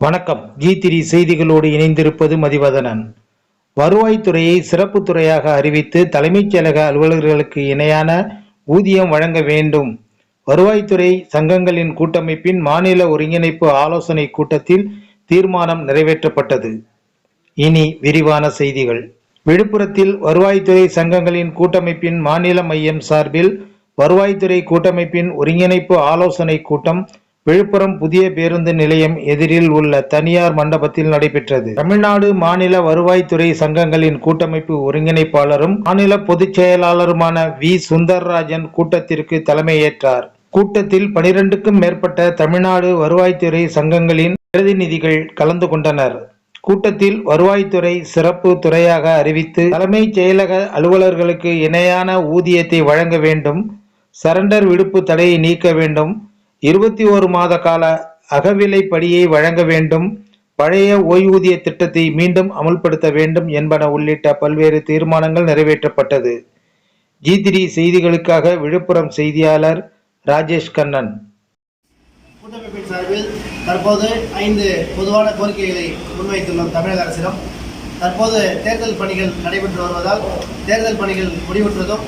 வணக்கம். ஜி திரி செய்திகளோடு இணைந்திருப்பது மதிவதனன். வருவாய்த்துறையை சிறப்பு துறையாக அறிவித்து தலைமைச் செயலக அலுவலர்களுக்கு இணையான ஊதியம் வழங்க வேண்டும். வருவாய்த்துறை சங்கங்களின் கூட்டமைப்பின் மாநில ஒருங்கிணைப்பு ஆலோசனை கூட்டத்தில் தீர்மானம் நிறைவேற்றப்பட்டது. இனி விரிவான செய்திகள். விழுப்புரத்தில் வருவாய்த்துறை சங்கங்களின் கூட்டமைப்பின் மாநில மையம் சார்பில் வருவாய்த்துறை கூட்டமைப்பின் ஒருங்கிணைப்பு ஆலோசனை கூட்டம் விழுப்புரம் புதிய பேருந்து நிலையம் எதிரில் உள்ள தனியார் மண்டபத்தில் நடைபெற்றது. தமிழ்நாடு மாநில வருவாய்த்துறை சங்கங்களின் கூட்டமைப்பு ஒருங்கிணைப்பாளரும் மாநில பொதுச் செயலாளருமான வி. சுந்தர்ராஜன் கூட்டத்திற்கு தலைமையேற்றார். கூட்டத்தில் பனிரெண்டுக்கும் மேற்பட்ட தமிழ்நாடு வருவாய்த்துறை சங்கங்களின் பிரதிநிதிகள் கலந்து கொண்டனர். கூட்டத்தில் வருவாய்த்துறை சிறப்பு துறையாக அறிவித்து தலைமைச் செயலக அலுவலர்களுக்கு இணையான ஊதியத்தை வழங்க வேண்டும் சரண்டர் விடுப்பு தடையை நீக்க வேண்டும் இருபத்தி ஒரு மாத கால அகவிலைப்படியை வழங்க வேண்டும். பழைய ஓய்வூதிய திட்டத்தை மீண்டும் அமல்படுத்த வேண்டும் என்பன உள்ளிட்ட பல்வேறு தீர்மானங்கள் நிறைவேற்றப்பட்டது. ஜி த்ரீ செய்திகளுக்காக விழுப்புரம் செய்தியாளர் ராஜேஷ் கண்ணன். கூட்டமைப்பின் சார்பில் தற்போது ஐந்து பொதுவான கோரிக்கைகளை முன்வைத்துள்ளோம் தமிழக அரசிடம். தற்போது தேர்தல் பணிகள் நடைபெற்று வருவதால் தேர்தல் பணிகள் முடிவுற்றதும்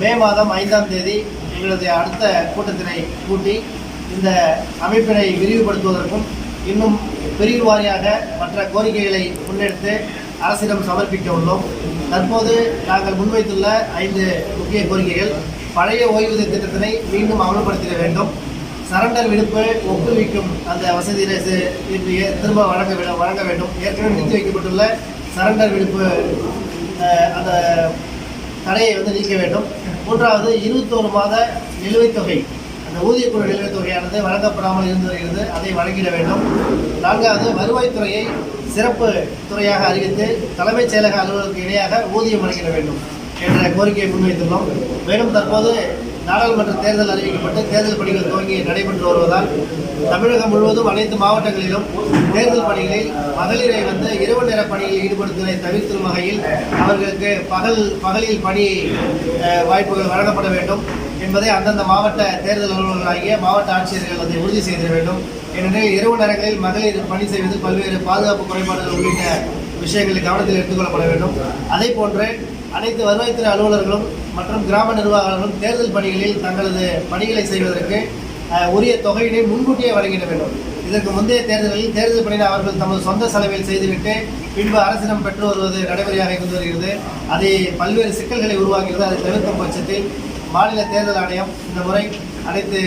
மே மாதம் ஐந்தாம் தேதி எங்களுடைய அடுத்த கூட்டத்தினை கூட்டி இந்த அமைப்பினை விரிவுபடுத்துவதற்கும் இன்னும் பிரிவு வாரியாக மற்ற கோரிக்கைகளை முன்னெடுத்து அரசிடம் சமர்ப்பிக்க உள்ளோம். தற்போது நாங்கள் முன்வைத்துள்ள ஐந்து முக்கிய கோரிக்கைகள் பழைய ஓய்வூதிய திட்டத்தினை மீண்டும் அமல்படுத்திட வேண்டும். சரண்டர் விடுப்பு ஒப்புவிக்கும் அந்த வசதியினை திரும்ப வழங்க வழங்க வேண்டும். ஏற்கனவே நிறுத்தி வைக்கப்பட்டுள்ள சரண்டர் விடுப்பு அந்த தடையை வந்து நீக்க வேண்டும். மூன்றாவது இருபத்தோரு மாத நிலுவைத் தொகை அந்த ஊதியக்குழு நிலுவைத் தொகையானது வழங்கப்படாமல் இருந்து வருகிறது அதை வழங்கிட வேண்டும். நான்காவது வருவாய்த்துறையை சிறப்பு துறையாக அறிவித்து தலைமைச் செயலக அலுவலருக்கு இணையாக ஊதியம் வழங்கிட வேண்டும் என்ற கோரிக்கையை முன்வைத்துள்ளோம். மேலும் தற்போது நாடாளுமன்ற தேர்தல் அறிவிக்கப்பட்டு தேர்தல் பணிகள் துவங்கி நடைபெற்று வருவதால் தமிழகம் முழுவதும் அனைத்து மாவட்டங்களிலும் தேர்தல் பணிகளில் மகளிரை வந்து இரவு நேர பணியில் ஈடுபடுத்துவதை தவிர்க்கும் வகையில் அவர்களுக்கு பகல் பகலில் பணி வாய்ப்புகள் வழங்கப்பட வேண்டும். என்பதை அந்தந்த மாவட்ட தேர்தல் அலுவலர்களாகிய மாவட்ட ஆட்சியர்கள் அதை உறுதி செய்திட வேண்டும். ஏனெனில் இரவு நேரங்களில் மகளிர் பணி செய்வது பல்வேறு பாதுகாப்பு குறைபாடுகள் உள்ளிட்ட விஷயங்களை கவனத்தில் எடுத்துக்கொள்ளப்பட வேண்டும். அதே போன்று அனைத்து வருவாய்த்துறை அலுவலர்களும் மற்றும் கிராம நிர்வாகங்களும் தேர்தல் பணிகளில் தங்களது பணிகளை செய்வதற்கு உரிய தொகையினை முன்கூட்டியே வழங்கிட வேண்டும். இதற்கு முந்தைய தேர்தலில் தேர்தல் பணியில் அவர்கள் தமது சொந்த செலவில் செய்துவிட்டு பின்பு அரசிடம் பெற்று வருவது நடைமுறையாக இருந்து வருகிறது. அதை பல்வேறு சிக்கல்களை உருவாக்குகிறது அதை தவிர்க்கும் பட்சத்தில் மாநில தேர்தல் ஆணையம் இந்த முறை அனைத்து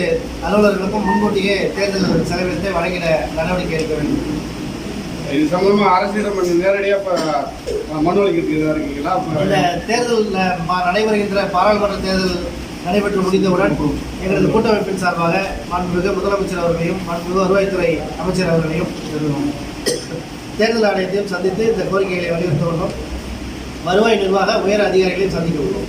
அலுவலர்களுக்கும் முன்கூட்டியே தேர்தல் செலவினத்தை வழங்கிட நடவடிக்கை எடுக்க வேண்டும். இது சம்பந்தமா அரசிடம் நீங்க நேரடியா இப்ப மனு அளிக்கிறதுக்கு இருக்கீங்களா? இந்த இப்ப தேர்தல் அஹ், பா- நடைபெறுகின்ற பாராளுமன்ற தேர்தல் நடைபெற்று முடிந்தவுடன் எங்களது கூட்டமைப்பின் சார்பாக மாண்புமிகு முதலமைச்சர் அவர்களையும் மாண்புமிகு வருவாய்த்துறை அமைச்சர் அவர்களையும் தேர்தல் ஆணையத்தையும் சந்தித்து இந்த கோரிக்கைகளை வலியுறுத்த உள்ளோம் வருவாய் நிர்வாக உயர் அதிகாரிகளையும் சந்திக்க உள்ளோம்.